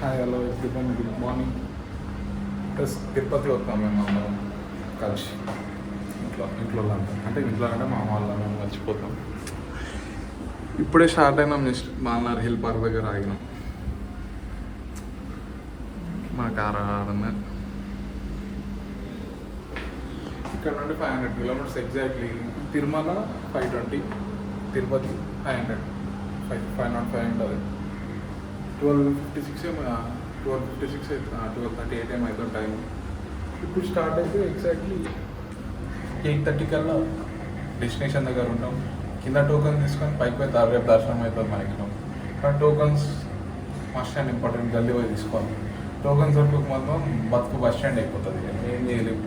Hi hello everyone good morning plus Tirupati వస్తాం మేము అందరం కలిసి. ఇంట్లో ఇంట్లో అంటే ఇంట్లో అంటే మా వాళ్ళ మేము మర్చిపోతాం. ఇప్పుడే స్టార్ట్ అయినాం నెక్స్ట్ మాల్నార్ హిల్ పార్క్ దగ్గర ఆగినాం. మా కార్ ఆడనే ఇక్కడ నుండి five hundred kilometres exactly Tirumala five twenty Tirupati five hundred five five not five ఉంటుంది twelve fifty six twelve fifty six twelve thirty eight ఏం అవుతుంది టైం ఇప్పుడు స్టార్ట్ అయితే ఎగ్జాక్ట్లీ ఎయిట్ థర్టీ కల్లా డెస్టినేషన్ దగ్గర ఉంటాం. కింద టోకన్ తీసుకొని పైకి పోయి రేపు దర్శనం అవుతుంది మనకి కానీ టోకన్స్ మస్ట్ అండ్ ఇంపార్టెంట్ గల్లీ పోయి తీసుకోవాలి. టోకన్స్ దొరకక మాత్రం బతుకు బస్ స్టాండ్ అయిపోతుంది. ఏం చేయలేము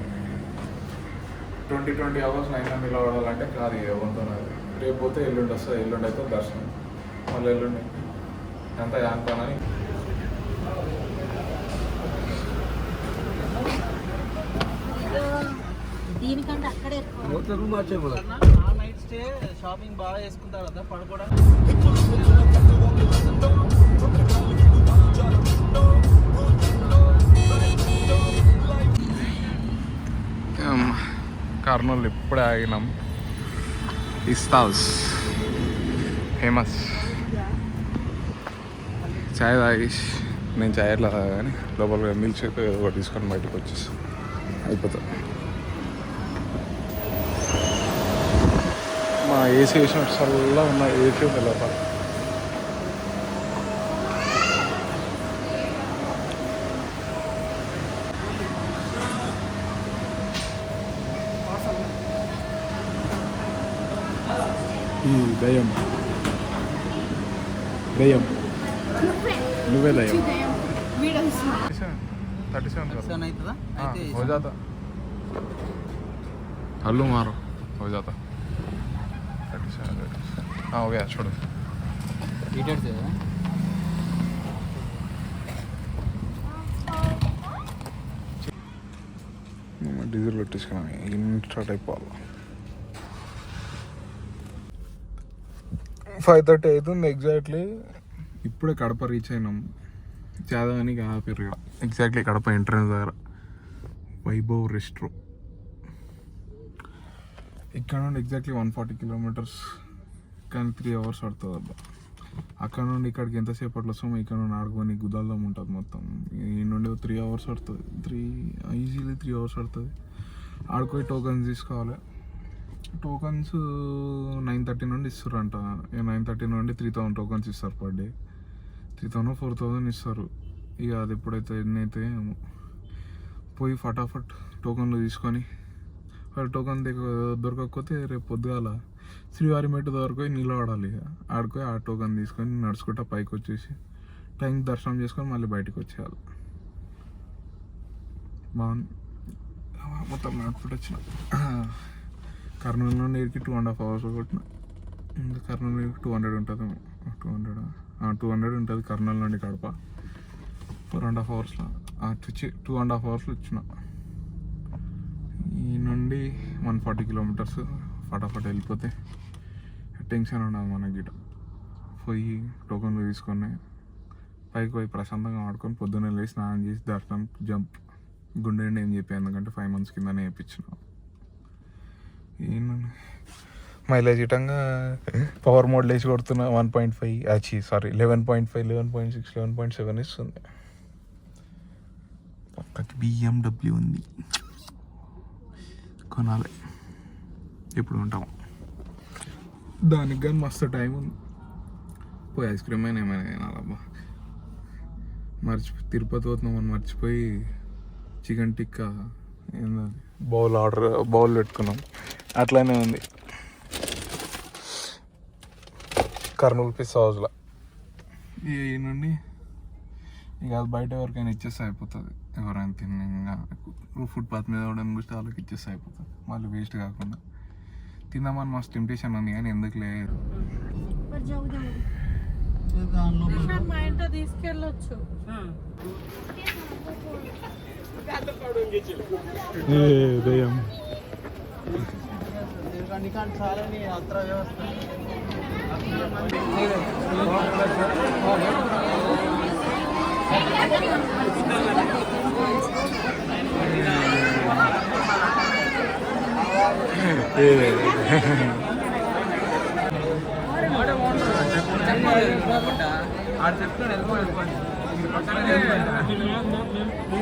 ట్వంటీ ట్వంటీ అవర్స్ నైన్ నిలబడాలంటే కాదు ఎవరితో రేపు పోతే ఎల్లుండి వస్తుంది ఎల్లుండి అయితే దర్శనం. మళ్ళీ ఎల్లుండి ఎంత జానుకోనని దీనికంటే అక్కడే ఎక్కువ. ఆ నైట్ స్టే షాపింగ్ బాగా చేసుకుంటారు కదా పడుకోవడానికి. కర్నూలు ఇప్పుడే ఆగినాం. ఇస్తాల్స్ ఫేమస్. చాయ్ తాగేసి నేను చాయ్ ఎట్లా కానీ లోపల మిల్క్ షేక్ ఏదో ఒకటి తీసుకొని బయటకు వచ్చేసి అయిపోతాం. మా ఏసీ వేసిన చల్లగా ఉన్న ఏసీ ఉంది లోపల. ఈ దయం నువ్వే దయ్యం థర్టీ సెవెన్ సెవెన్ అవుతుందా అయితే हो जाता हल्लू मारो हो जाता थर्टी सेवन हाँ हो गया छोड़ो డీటెయిల్స్ డీజిల్ పెట్టించుకున్నాం ఇన్ స్టార్ట్ అయిపోవాలి ఫైవ్ థర్టీ అవుతుంది ఎగ్జాక్ట్లీ ఇప్పుడే కడప రీచ్ అయినాం. చాదానికి ఆపిర్రు ఇక్కడ ఎగ్జాక్ట్లీ కడప ఎంట్రన్స్ దగ్గర. వైభవ్ రెస్ట్రో ఇక్కడ నుండి ఎగ్జాక్ట్లీ వన్ ఫార్టీ కిలోమీటర్స్ కానీ త్రీ అవర్స్ పడుతుంది అబ్బా. అక్కడ నుండి ఇక్కడికి ఎంతసేపట్లో వస్తామో ఇక్కడ నుండి ఆడుకొని గుదాల్లో ఉంటుంది మొత్తం. ఈ నుండి త్రీ అవర్స్ పడుతుంది. త్రీ ఈజీలీ త్రీ అవర్స్ పడుతుంది. ఆడుకోయి టోకన్స్ తీసుకోవాలి. టోకన్స్ నైన్ థర్టీ నుండి ఇస్తారంట. నైన్ థర్టీ నుండి త్రీ థౌసండ్ టోకన్స్ ఇస్తారు per day three thousand four thousand ఇస్తారు. ఇక అది ఎప్పుడైతే ఎన్ని అయితే ఏమో. పోయి ఫటాఫట్ టోకన్లు తీసుకొని వాళ్ళు టోకన్ దొరకకపోతే రేపు పొద్దుగాల శ్రీవారి మెట్టు దొరకపోయి నిలబడాలి ఇక. ఆడుకొని ఆ టోకన్ తీసుకొని నడుచుకుంటా పైకి వచ్చేసి టైం దర్శనం చేసుకొని మళ్ళీ బయటకు వచ్చేయాలి. బాగుంది. మొత్తం నడుపుకుంటూ వచ్చిన. కర్నూలు నుండి టూ అండ్ హాఫ్ అవర్స్ కొట్టిన. ఇంకా కర్నూలు టూ హండ్రెడ్ ఉంటుంది టూ హండ్రెడ్ టూ హండ్రెడ్ ఉంటుంది కర్నూలు నుండి కడప. ఫోర్ అండ్ హాఫ్ అవర్స్లో టూ అండ్ హాఫ్ అవర్స్లో వచ్చిన. ఈ నుండి వన్ ఫార్టీ కిలోమీటర్స్ ఫటాఫట్ వెళ్ళిపోతే టెన్షన్ ఉండదు మనకి గిట. పోయి టోకన్లు తీసుకొని పైకి పోయి ప్రశాంతంగా ఆడుకొని పొద్దున్నే లేచి స్నానం చేసి దర్శనం జంప్ గుండె ఏం చెప్పి ఎందుకంటే ఫైవ్ మంత్స్ కిందనే వేయించిన మైలేజ్ ఇటంగా పవర్ మోడ్ లేచి కొడుతున్నా వన్ పాయింట్ ఫైవ్ అచ్చి sorry eleven point five eleven point six eleven point seven ఇస్తుంది. పక్కకి బిఎండబ్ల్యూ ఉంది. కొనాలి. ఎప్పుడు ఉంటాము దానికి కానీ మస్తు టైం ఉంది. పోయి ఐస్ క్రీమ్ అయినా ఏమైనా తినాలబ్బా. మర్చిపోయి తిరుపతి పోతున్నామని మర్చిపోయి చికెన్ టిక్కా ఏంటది బౌల్ ఆర్డర్ బౌల్ పెట్టుకున్నాం. అట్లానే ఉంది. కర్నూలు పిస్ హౌస్లో. ఈ నుండి ఇక అది బయట ఎవరికైనా ఇచ్చేస్తే అయిపోతుంది. ఎవరైనా తిని ఇంకా ఫుట్పాత్ మీద ఎవరైనా కూర్చొని వాళ్ళకి ఇచ్చేస్తే అయిపోతుంది. మళ్ళీ వేస్ట్ కాకుండా. తిందామని మస్తు టెంప్టేషన్ ఉంది కానీ ఎందుకు లేదు తీసుకెళ్ళొచ్చు. దయ్యం.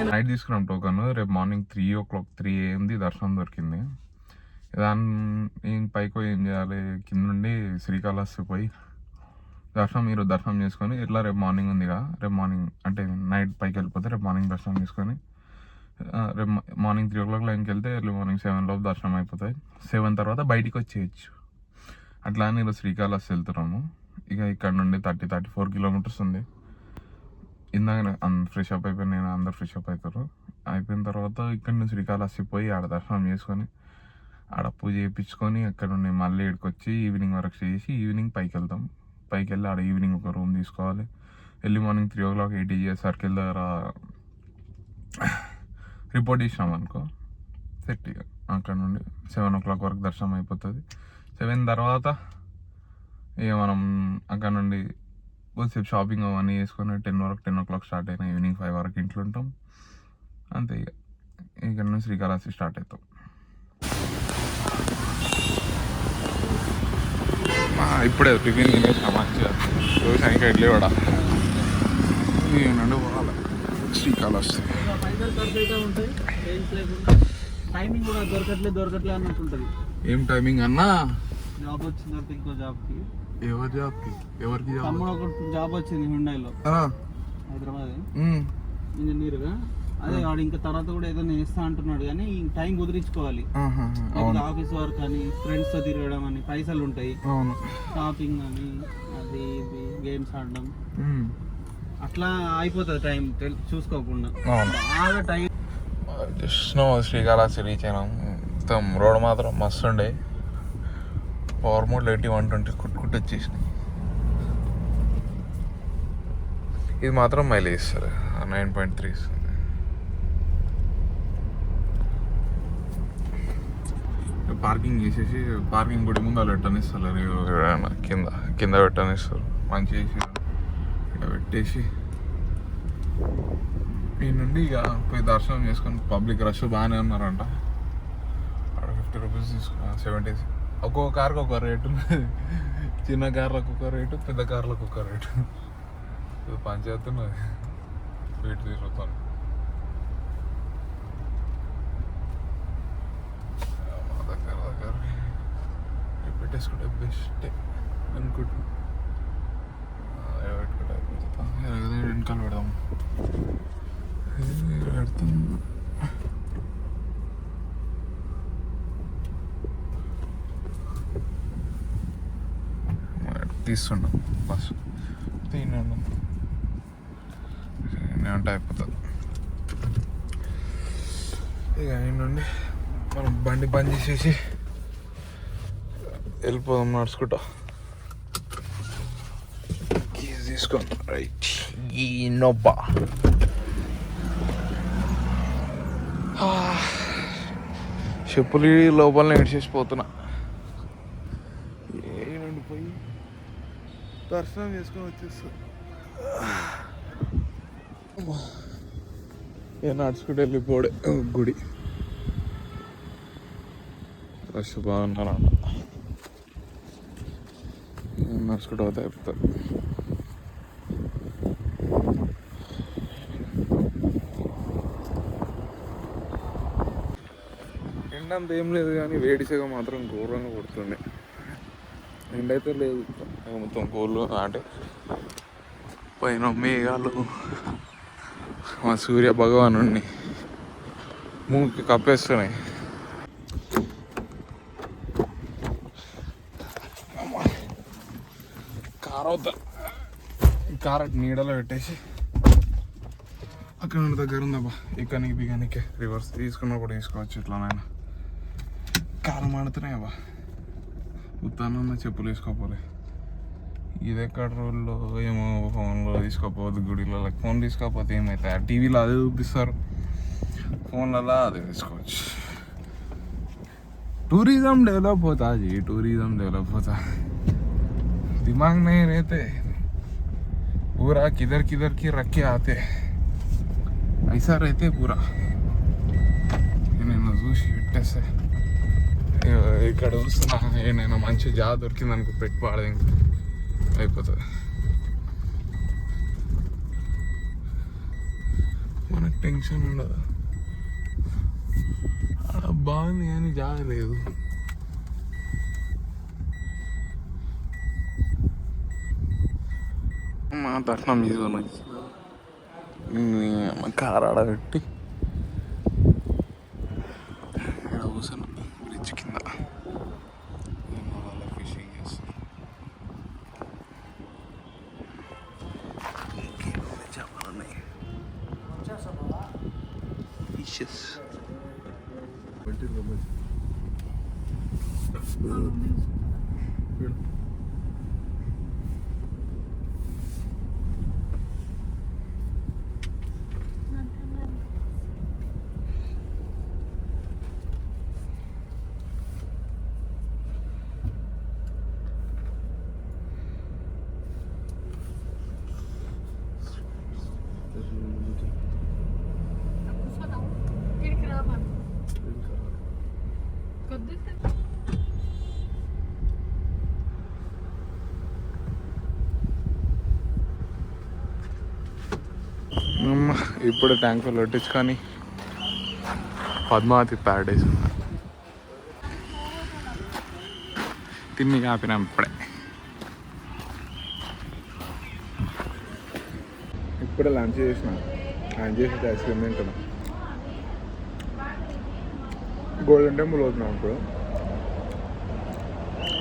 నైట్ తీసుకున్నాం టోకన్ రేపు morning three o'clock three ఏంది దర్శనం దొరికింది. దాన్ని పైకి పోయి ఏం చేయాలి? కింద నుండి శ్రీకాళహస్తి పోయి దర్శనం మీరు దర్శనం చేసుకొని ఇట్లా రేపు మార్నింగ్ ఉందిగా రేపు మార్నింగ్ అంటే నైట్ పైకి వెళ్ళిపోతే రేపు మార్నింగ్ దర్శనం చేసుకొని రేపు మార్నింగ్ త్రీ ఓ క్లాక్ లైన్కి వెళ్తే ఎర్లీ మార్నింగ్ సెవెన్ లోపు దర్శనం అయిపోతాయి. సెవెన్ తర్వాత బయటికి వచ్చేయచ్చు. అట్లా అని ఈరోజు శ్రీకాళహస్తి వెళ్తున్నాము. ఇక ఇక్కడ నుండి థర్టీ థర్టీ ఫోర్ కిలోమీటర్స్ ఉంది. ఇందాక ఫ్రెష్ అప్ అయిపోయి నేను అందరు ఫ్రెష్ అప్ అవుతారు. అయిపోయిన తర్వాత ఇక్కడ నుంచి శ్రీకాళహస్తి పోయి ఆడ దర్శనం చేసుకొని ఆడ పూజ చేయించుకొని అక్కడ నుండి మళ్ళీ ఇక్కడికి వచ్చి ఈవినింగ్ వరకు చేసి ఈవినింగ్ పైకి వెళ్తాం పైకి వెళ్ళి ఆడ ఈవినింగ్ ఒక రూమ్ తీసుకోవాలి. Early morning three o'clock ATGS circle దగ్గర రిపోర్ట్ ఇచ్చినాం అనుకో. సెట్ ఇక. అక్కడ నుండి సెవెన్ ఓ క్లాక్ వరకు దర్శనం అయిపోతుంది. సెవెన్ తర్వాత ఇక మనం అక్కడ నుండి కొద్దిసేపు షాపింగ్ అవన్నీ చేసుకొని టెన్ వరకు టెన్ ఓ క్లాక్ స్టార్ట్ అయినా ఈవినింగ్ ఫైవ్ వరకు ఇంట్లో ఉంటాం. అంతే ఇక. ఇక్కడ నుంచి శ్రీకాళహస్తి స్టార్ట్ అవుతాం. ఇప్పుడే టిఫిన్ తినేసిన మంచిగా దోశానికి ఇడ్లీ కూడా నుండి పోవాలి. శ్రీకాళహస్తి. టైమింగ్ కూడా దొరకట్లే దొరకట్లే అన్నట్టు ఉంటుంది ఏం టైమింగ్ అన్నా? జాబ్ వచ్చిన తర్వాత ఇంకో జాబ్కి ఎవరి జాబ్కి? ఎవరికి జాబ్? తమ్ముడు ఒక జాబ్ వచ్చింది హుండాయిలో. హైదరాబాద్. ఇంజనీర్గా? అదే వాడు ఇంకా తర్వాత కూడా ఏదైనా చేస్తా అంటున్నాడు కానీ టైం కుదిరించుకోవాలి. ఆఫీస్ వర్క్ అని ఫ్రెండ్స్తో తిరగడం అని పైసలు ఉంటాయి. షాపింగ్ అని అది ఇది గేమ్స్ ఆడడం. అట్లా అయిపోతుంది టైం చూసుకోకుండా. బాగా time just now Srikalahasti reach అయినాం మొత్తం రోడ్ మాత్రం మస్తు ఉండే. పవర్ మోడ్లో ఎయిటీ వన్ ట్వంటీ కుట్టుకుంటూ వచ్చేసినాయి. ఇది మాత్రం మైలేజ్ ఇస్తారు నైన్ పాయింట్ త్రీ పార్కింగ్ చేసేసి పార్కింగ్ గుడి ముందు వాళ్ళు పెట్టనిస్తారు ఎవరైనా కింద కింద పెట్టనిస్తారు. మంచి చేసి ఇక్కడ పెట్టేసి ఈ నుండి ఇక పోయి దర్శనం చేసుకొని పబ్లిక్ రష్ బాగానే ఉన్నారంట. అక్కడ ఫిఫ్టీ రూపీస్ తీసుకున్నా సెవెంటీ ఒక్కొక్క కార్కి ఒక రేటు చిన్న కార్లకు ఒక రేటు పెద్ద కార్లకు ఒక రేటు. పంచాయతీ వెయిట్ తిరుగుతాను మా దగ్గర దగ్గర పెట్టేసుకుంటే బెస్ట్ అనుకుంటున్నా. వెనకాల పెడదాం. ఇది పెడతాం? తీస్తున్నాం బస్. తిన్నాను. అంటే అయిపోతుంది ఇక ఆయన నుండి మనం బండి బంద్ చేసేసి వెళ్ళిపోదాం నడుచుకుంటా. కీస్ తీసుకోండి రైట్ ఈ నొబ్బా. చెప్పులు లోపల ఏడ్చేసి పోతున్నా ఏ నుండి పోయి. దర్శనం చేసుకొని వచ్చేస్తా. ఏ నడుచుకుంటూ వెళ్ళిపోడే గుడి. రష్ బాగున్నారంట నడుచుకుంటూ పోతే అయిపోతుంది ఎండంత ఏం లేదు కానీ వేడి సెగ మాత్రం ఘోరంగా కొడుతుండే. ఎండ అయితే లేదు మొత్తం కోళ్ళు అంటే పైన మేఘాలు. మా సూర్య భగవాను మూకి కప్పేస్తున్నాయి. కార్ నీడలో పెట్టేసి అక్కడ దగ్గర ఉందబ్బా ఇక్కడికి బిగానికి రివర్స్ తీసుకున్నప్పుడు తీసుకోవచ్చు ఇట్లానైనా. కారం ఆడుతున్నాయబ్బా ఉత్తానన్న చెప్పులు తీసుకోపోలే ఇది ఎక్కడ రోజుల్లో ఏమో ఫోన్లో తీసుకోపోవద్దు గుడిలో ఫోన్ తీసుకోకపోతే ఏమవుతాయి టీవీలో అదే చూపిస్తారు. ఫోన్లలో అదే తీసుకోవచ్చు. టూరిజం డెవలప్ అవుతా అది టూరిజం డెవలప్ అవుతా దిమాగ్ నేనైతే पूरा किधर किधर की रख के आते ఐసార్ అయితే పూరా నేను చూసి పెట్టేస్తే ఇగో ఇక్కడ చూస్తున్నా నేను మంచి జాబ్ దొరికింది అనుకో పెట్టి పాడదు ఇంకా అయిపోతుంది మనకు టెన్షన్ ఉండదు ఆడ బాగుంది కానీ జాగ లేదు మా దర్శనం చేసుకుని కార్ ఆడ పెట్టి ఇక్కడ కూర్చున్నాం బ్రిడ్జ్ కింద ఫిషింగ్ చేస్తాం చేపలు ఉన్నాయి ఫిషెస్ ఇక్కడికి రామను కొద్దిగా ఇప్పుడు ట్యాంక్ ఫుల్ కొట్టించుకొని పద్మావతి ప్యారడైజ్ తిని కాపినాం ఇప్పుడే. ఇప్పుడే లంచ్ చేసిన. లంచ్ చేసి ఐస్ క్రీమ్ తింటున్నాం. గోల్డెన్ టెంపుల్ అవుతున్నాం ఇప్పుడు.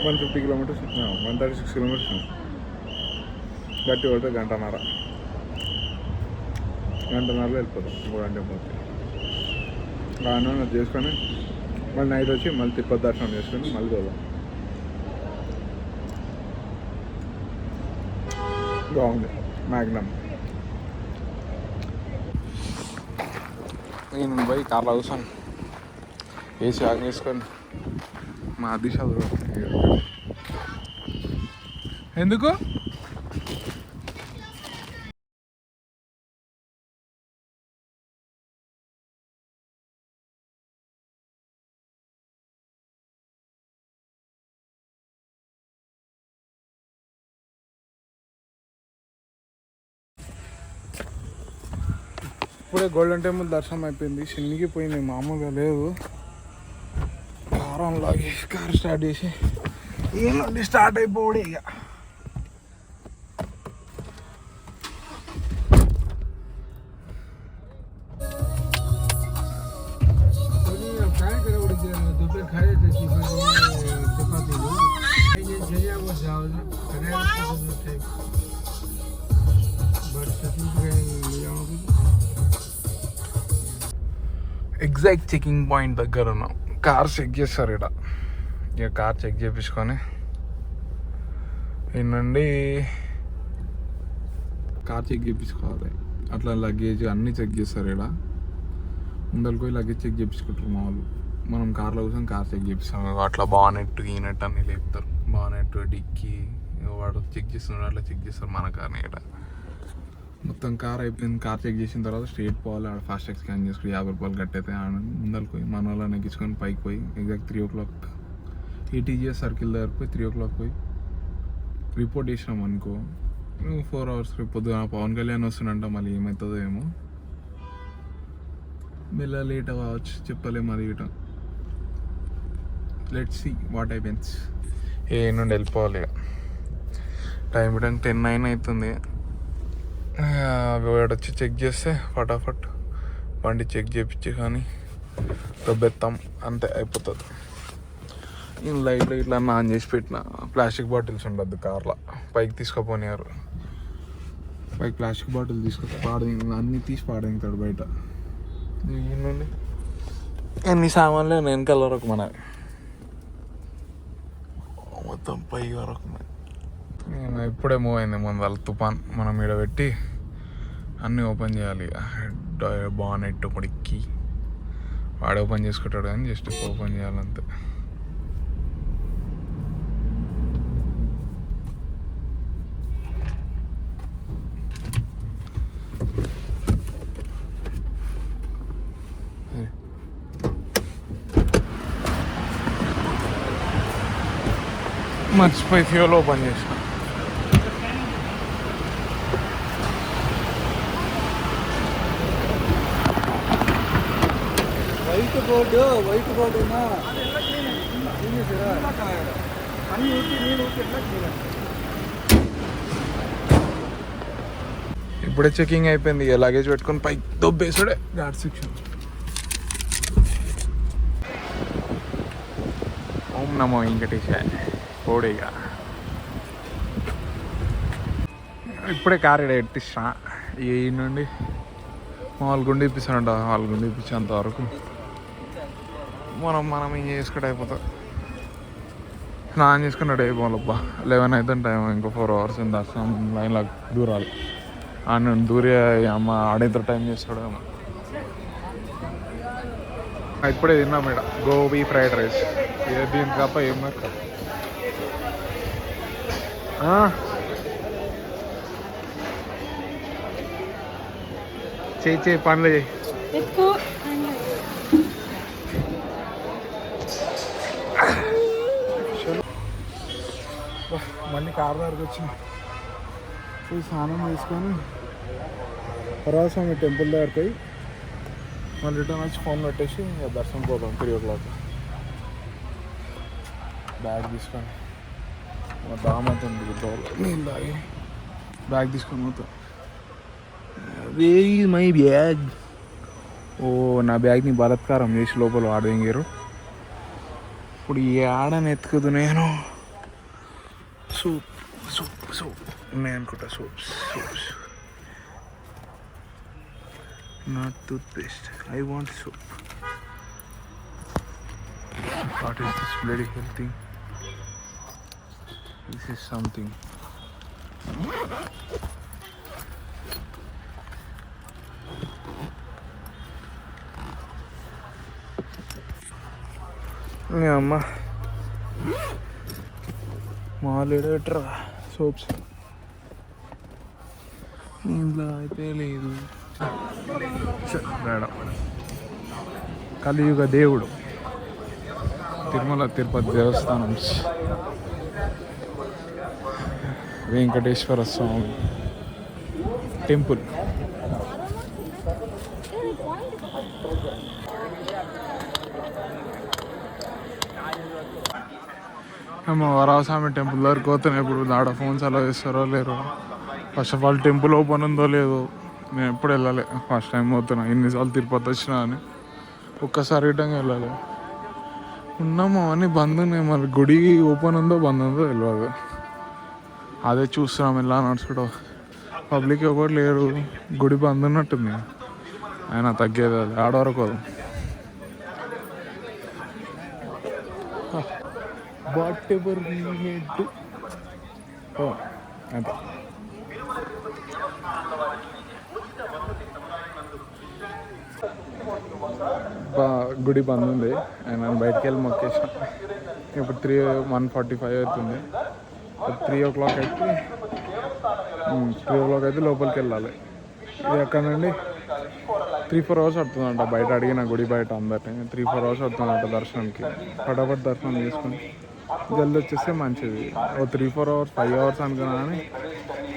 One fifty kilometres one thirty six kilometres గట్టి కొడితే గంటన్నర. గంటన్నరలో వెళ్ళిపోతాం. గోల్డెన్ టెంపుల్కి రాను చేసుకొని మళ్ళీ నైట్ వచ్చి మళ్ళీ తిరుపతి దర్శనం చేసుకొని మళ్ళీ పోదాం. బాగుంది. మ్యాగ్నమ్ నేను పోయి కార్లో కూర్చొని ఏసీ ఆన్ చేసుకొని మా దిశ ఎందుకు? గోల్డెన్ టెంపుల్ దర్శనం అయిపోయింది. చిన్నికి పోయింది. మామూలుగా లేదు కారం లాగి కార్ స్టార్ట్ చేసి ఏమండి స్టార్ట్ అయిపోవడే ఇక. ఎగ్జాక్ట్ చెకింగ్ పాయింట్ దగ్గర ఉన్నాం కార్ చెక్ చేస్తారు ఇక్కడ. ఇక కార్ చెక్ చేయించుకొని ఈ నుండి కార్ చెక్ చేయించుకోవాలి అట్లా లగేజ్ అన్నీ చెక్ చేస్తారు ఇక్కడ. ముందరికి పోయి లగేజ్ చెక్ చేయించుకుంటారు మా వాళ్ళు. మనం కార్లో కూర్చొని కార్ చెక్ చేపిస్తాం. అట్లా బానెట్ ఈనెట్ అన్ని లేపుతారు. బానెట్ డిక్కీ వాడు చెక్ చేస్తున్నాడు అట్లా చెక్ చేస్తారు మన కార్ని ఇక్కడ. మొత్తం కార్ అయిపోయింది. కార్ చెక్ చేసిన తర్వాత స్ట్రేట్ పోవాలి. ఆడ ఫాస్టాగ్ స్కాన్ చేసుకుని యాభై రూపాయలు కట్టయితే ఆడ ముందరికి పోయి మన వాళ్ళని ఎక్కించుకొని పైకి పోయి exact three o'clock ETGS circle దగ్గర పోయి త్రీ ఓ క్లాక్ పోయి రిపోర్ట్ చేసినాం అనుకో ఫోర్ అవర్స్ రేపు పొద్దున పవన్ కళ్యాణ్ వస్తున్నంట మళ్ళీ ఏమవుతుందో ఏమో. మెల్ల లేట్ అవ్వచ్చు చెప్పలేము అది ఇట. లెట్ సి వాట్ అయిపోయిన్స్ ఏ నుండి వెళ్ళిపోవాలి టైం ఇటంగా టెన్ నైన్ అవుతుంది. వాడు వచ్చి చెక్ చేస్తే ఫటాఫట్ బండి చెక్ చేపించి కానీ దొబ్బెత్తాం. అంతే అయిపోతుంది. నేను లైట్ ఇట్లా ఆన్ చేసి పెట్టిన. ప్లాస్టిక్ బాటిల్స్ ఉండద్దు కార్లో. పైకి తీసుకుపోనియారు. పైకి ప్లాస్టిక్ బాటిల్ తీసుకొచ్చి పాడి అన్నీ తీసి పాడేస్తాడు బయట. ఏంటండి ఎన్ని సామాన్లు వెనకాల వరకు మన మొత్తం పై వరకు మన ఇప్పుడే మూవ్ అయింది ముందు వాళ్ళ తుఫాన్ మనం ఈడ పెట్టి అన్నీ ఓపెన్ చేయాలి. బానెట్ పొడిక్కి వాడు ఓపెన్ చేసుకుంటాడు కానీ జస్ట్ ఓపెన్ చేయాలంతే. మర్చిపోయి ఫ్యూల్ ఓపెన్ చేసుకో వైట్ బోర్డు వైట్ బోర్డు ఇప్పుడే చెకింగ్ అయిపోయింది ఇక లగేజ్ పెట్టుకొని పైకి దొబ్బేసాడే. గాడ్ సెక్షన్ ఓం నమో వెంకటేశ ఓడేగా ఇప్పుడే కార్ ఇక్కడ ఎట్టిస్తా ఈ నుండి వాళ్ళు గుండి ఇప్పిస్తాడంట వాళ్ళు గుండి ఇప్పించేంత వరకు. మనం మనం ఏం చేసుకుంటే అయిపోతాం. స్నానం చేసుకున్న రెడీ అయిపోవాలబ్బా లెవెన్ అయితే టైం ఇంకో ఫోర్ అవర్స్ ఉంది. దర్శనం లైన్లో దూరాలి. ఆయన దూరే అమ్మ ఆడేంత టైం చేస్తాడు అమ్మ ఇప్పుడే తిన్నాం మేడ. Gobi fried rice. ఏ దీని తప్ప ఏం మరి చేయి చేయి పనులు చేయి. కారు దగ్గరకు వచ్చిన పోయి స్నానం చేసుకొని పరాస్వామి టెంపుల్ దగ్గరికి పోయి మళ్ళీ రిటర్న్ వచ్చి ఫోన్ పెట్టేసి ఇంకా దర్శనం పోతాం త్రీ ఓ క్లాక్ బ్యాగ్ తీసుకొని. మా దామంతుంది నీళ్ళు తాగి బ్యాగ్ తీసుకొని పోతాం. వే మై బ్యాగ్ ఓ నా బ్యాగ్ని బలత్కారం చేసి లోపల వాడదెంగారు ఇప్పుడు ఈ ఆడని ఎత్తుకుదు soup, soup, soup. Mankota soup, soup, soup. Not toothpaste. I want soup. What is this bloody hell thing? This is something. Yeah, ma. అమ్మ పెట్టరా సోప్స్. ఇంట్లో అయితే లేదు. మేడం. కలియుగ దేవుడు. తిరుమల తిరుపతి దేవస్థానం. వెంకటేశ్వర స్వామి టెంపుల్. మేము వరాస్వామి టెంపుల్ దగ్గరికి పోతున్నాయి ఇప్పుడు ఆడ ఫోన్స్ అలా చేస్తారో లేరు. First of all temple open ఉందో లేదో నేను ఎప్పుడు వెళ్ళాలి. ఫస్ట్ టైం పోతున్నా. ఎన్నిసార్లు తిరుపతి వచ్చినా అని ఒక్కసారి ఇటంగా వెళ్ళాలి. ఉన్నాము అవన్నీ బంద్ ఉన్నాయి మరి. గుడి ఓపెన్ ఉందో బంద్ ఉందో తెలియదు అదే చూస్తున్నాం ఎలా నడుచుకుంటూ పబ్లిక్ ఎవరు లేరు. గుడి బంద్ ఉన్నట్టుంది. ఆయన తగ్గేది అది ఆడ వరకు అది వాట్ ఎవర్ అంతే బా- గుడి బంద్ ఉంది. నేను బయటికి వెళ్ళి మొక్కేసిన ఇప్పుడు త్రీ వన్ ఫార్టీ ఫైవ్ అవుతుంది త్రీ ఓ క్లాక్ అయితే త్రీ ఓ క్లాక్ అయితే లోపలికి వెళ్ళాలి ఇది ఎక్కడ నుండి? త్రీ ఫోర్ అవర్స్ పడుతుందంట బయట అడిగిన గుడి బయట అందరినీ. త్రీ ఫోర్ అవర్స్ పడుతుందంట దర్శనంకి. ఫటాఫట్ దర్శనం చేసుకుని. జల్ది వచ్చేస్తే మంచిది. ఓ three four hours five hours అనుకున్నా కానీ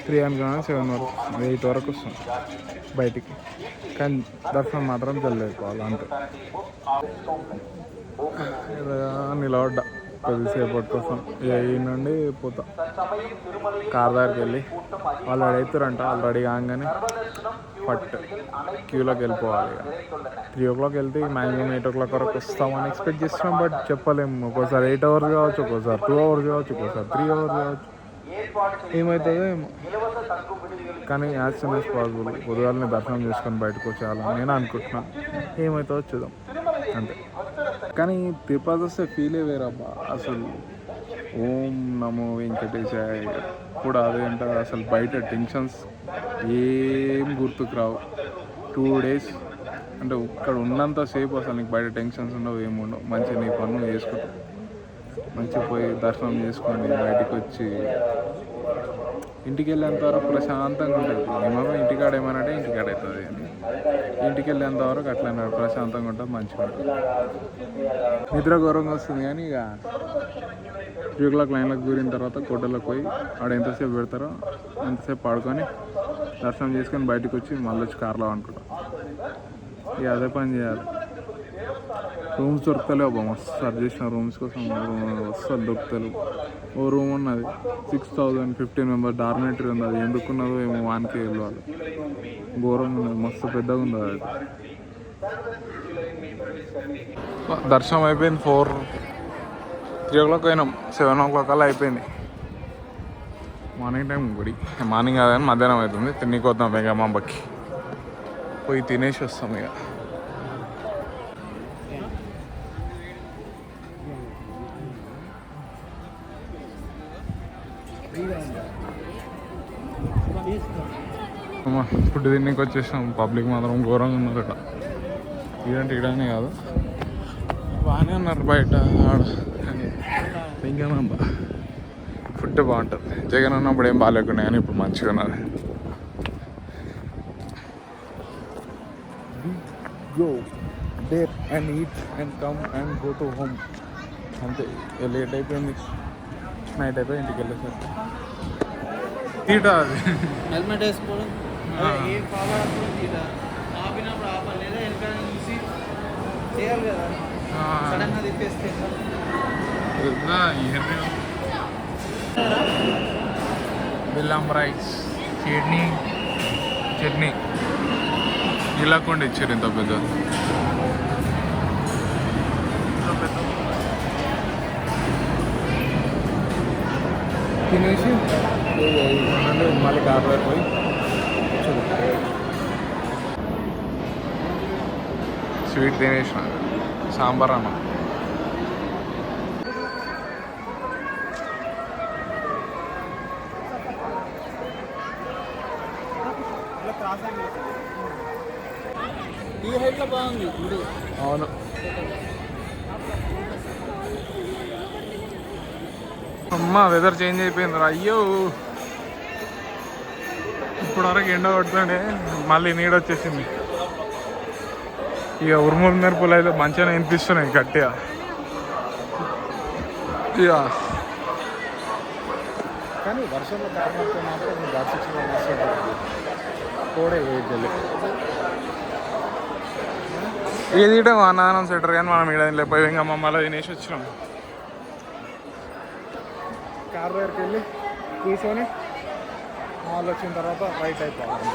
త్రీ అనుకున్నా సెవెన్ వరకు ఎయిట్ వరకు వస్తాం బయటికి. కానీ దర్శనం మాత్రం జల్ది అయిపోవాలి అంతే ఇలా నిలబడ్డా. కొద్దిసేపటి కోసం ఏ నుండి పోతా. కార్ దగ్గరికి వెళ్ళి. వాళ్ళు రెడీ అవుతారంట. వాళ్ళు రెడీ కాగానే పట్ క్యూలోకి వెళ్ళిపోవాలి ఇక. త్రీ ఓ క్లాక్ వెళ్తే మ్యాక్సిమం ఎయిట్ ఓ క్లాక్ వరకు వస్తామని ఎక్స్పెక్ట్ చేస్తున్నాం బట్ చెప్పలేము. ఒక్కోసారి ఎయిట్ అవర్స్ కావచ్చు ఒక్కోసారి టూ అవర్స్ కావచ్చు ఒక్కోసారి త్రీ అవర్స్ కావచ్చు. ఏమవుతుందో ఏమో. కానీ యాజ్ సన్ యాజ్ పాసిబుల్ ఉదయాలని దర్శనం చేసుకొని బయటకు వచ్చేయాలని నేను అనుకుంటున్నాను ఏమవుతుందో చూద్దాం. అంతే. కానీ తిరుపతి వస్తే ఫీలే వేరబ్బా అసలు ఓం నమో వెంకటేశాయ కూడా అదేంట అసలు బయట టెన్షన్స్ ఏం గుర్తుకు రావు. టూ డేస్ అంటే ఇక్కడ ఉన్నంతసేపు అసలు నీకు బయట టెన్షన్స్ ఉండవు ఏముండవు. మంచిగా నీ పనులు చేసుకుంటావు. మంచిగా పోయి దర్శనం చేసుకొని బయటికి వచ్చి ఇంటికి వెళ్ళేంత వరకు ప్రశాంతంగా ఉంటుంది. ఏమో ఇంటికాడ ఏమనంటే ఇంటికాడ అవుతుంది. అని ఇంటికి వెళ్ళేంత వరకు అట్లనే ప్రశాంతంగా ఉంటుంది మంచిగా ఉంటుంది. నిద్ర గౌరవంగా వస్తుంది కానీ ఇక త్రీ ఓ క్లాక్ లైన్లోకి దూరిన తర్వాత కోటలోకి పోయి ఆడ ఎంతసేపు పెడతారో ఎంతసేపు పడుకొని దర్శనం చేసుకొని బయటకు వచ్చి మళ్ళీ వచ్చి కార్లో అనుకుంటాం ఇక అదే పని చేయాలి. రూమ్స్ దొరుకుతలేవు అబ్బా. మస్తు సర్చ్ చేసిన రూమ్స్ కోసం. అస్సలు దొరుకుతలేవు. ఓ రూమ్ ఉన్నది. Six thousand fifteen members dormitory ఉంది. అది ఎందుకున్నదో ఏమో వానికే వెళ్ళాలి ఘోరం ఉన్నది. మస్తు పెద్దగా ఉంది అది. దర్శనం అయిపోయింది ఫోర్ త్రీ ఓ క్లాక్ అయినాం సెవెన్ ఓ క్లాక్ అలా అయిపోయింది. మార్నింగ్ టైం గుడి. మార్నింగ్ కాదని మధ్యాహ్నం అవుతుంది. తినికొద్దాం ఇక మా బక్కి పోయి తినేసి వస్తాం ఇక. ఫుడ్ తిన్నకి వచ్చేసాం పబ్లిక్ మాత్రం ఘోరంగా ఉన్నారు ఇక్కడ ఇదంటే ఇడనే కాదు. బాగానే ఉన్నారు బయట ఆడ. ఇంకా ఫుడ్ బాగుంటుంది. జగన్ అన్నప్పుడు ఏం బాగాలేకుండా కానీ ఇప్పుడు మంచిగా ఉన్నది go day and eat and come and go to home అంతే లేట్ అయిపోయింది. నైట్ అయిపోయి ఇంటికి వెళ్ళేసరికి. ఈట అది. హెల్మెట్ వేసుకోవడం. ఏ తీట. ఆపినప్పుడు ఆపాలి లేదా చూసి చేయాలి కదా. సడన్గా తిప్పేస్తే బెల్లం రైస్ చట్నీ చట్నీ. ఇలా కొండ ఇచ్చారు ఇంత పెద్ద. తినేసి మళ్ళీ కార్ పోయి స్వీట్ తినేసిన. సాంబార్ అన్నం. అవును. అమ్మా వెదర్ చేంజ్ అయిపోయింది అయ్యో. ఇప్పుడు వరకు ఎండ కొడుతుండే మళ్ళీ నీడ వచ్చేసింది. ఇక ఉరుములు మెరుపులు అయితే మంచిగానే వినిపిస్తున్నాయి గట్టిగా. ఇక కానీ వర్షంలో కారణంతో మాత్రం దర్శించడం కోడే ఏది ఇయటం అన్నదానం సెంటర్ కానీ మనం ఇక్కడ లేకపోయి ఇంకా మమ్మల్ని తినేసి వచ్చినాం. కార్ దగ్గరికి వెళ్ళి కూర్చొని మాల్ వచ్చిన తర్వాత రైట్ అయిపోవాలి.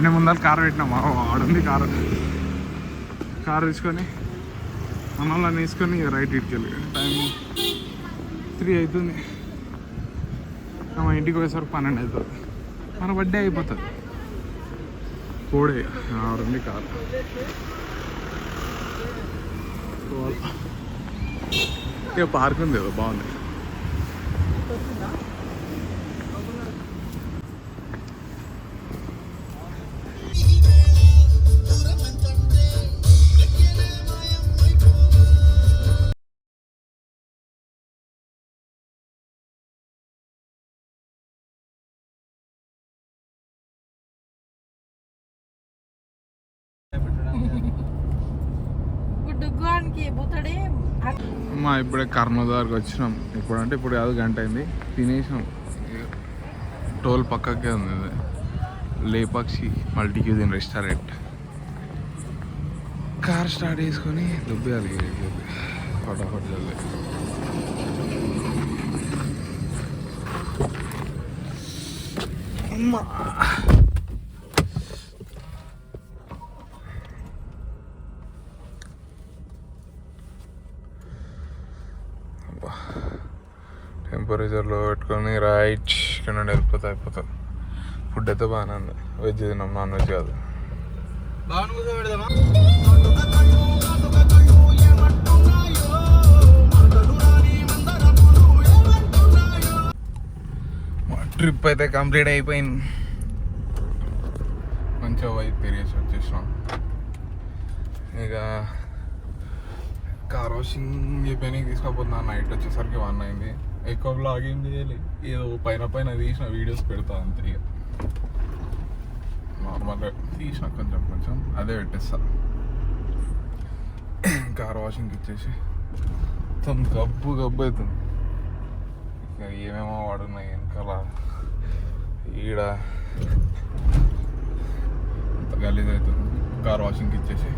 నేను ముందర కారు పెట్టినామా ఆడుంది కారు. కారు తీసుకొని మనల్ని తీసుకొని రైట్ ఇటుకెళ్ళి టైం త్రీ అవుతుంది. మా ఇంటికి పోయేసరికి పన్నెండు అవుతుంది. మన బర్త్డే అయిపోతుంది. కోడే ఆడుంది కారు. ఇక పార్క్ ఉంది బాగుంది. ఇప్పుడే ఇప్పుడే దగ్గరకు వచ్చినాం. ఇప్పుడు అంటే ఇప్పుడు కాదు గంట అయింది. తినేసాం టోల్ పక్కకే ఉంది ఇది. Lepakshi multi cuisine restaurant. Car start చేసుకొని దుబ్బేయాలి. ఫటాఫట్ జల్దీ అమ్మా. టెంపరేచర్లో పెట్టుకొని రైట్ ఇక్కడ నుండి వెళ్ళిపోతే అయిపోతుంది ఫుడ్ అయితే బాగానే ఉంది. వెజ్ తిన్నాం నాన్ వెజ్ కాదు. ట్రిప్ అయితే కంప్లీట్ అయిపోయింది. మంచిగా వైపు తిరిగేసి వచ్చేసినాం. ఇక కార్ వాషింగ్ అయిపోయినాయి తీసుకోపోతున్నా. నైట్ వచ్చేసరికి వన్ అయింది. ఎక్కువ బ్లాగ్ ఏం చేయాలి. ఏదో పైన పైన తీసిన వీడియోస్ పెడతా అంతే ఇక. నార్మల్గా తీసిన కొంచెం కొంచెం అదే పెట్టేస్తా. కార్ వాషింగ్కి ఇచ్చేసి. మొత్తం గబ్బు గబ్బు అవుతుంది. ఇంకా ఏమేమో వాడున్నాయి వెనకాల. ఈడ అంత గలీజ్ అవుతుంది. కార్ వాషింగ్కి ఇచ్చేసి.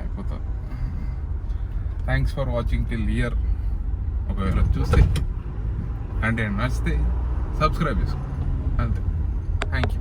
అయిపోతుంది thanks for watching till here ఒకవేళ చూస్తే అంటే నచ్చితే సబ్స్క్రైబ్ చేసుకో. అంతే. Thank you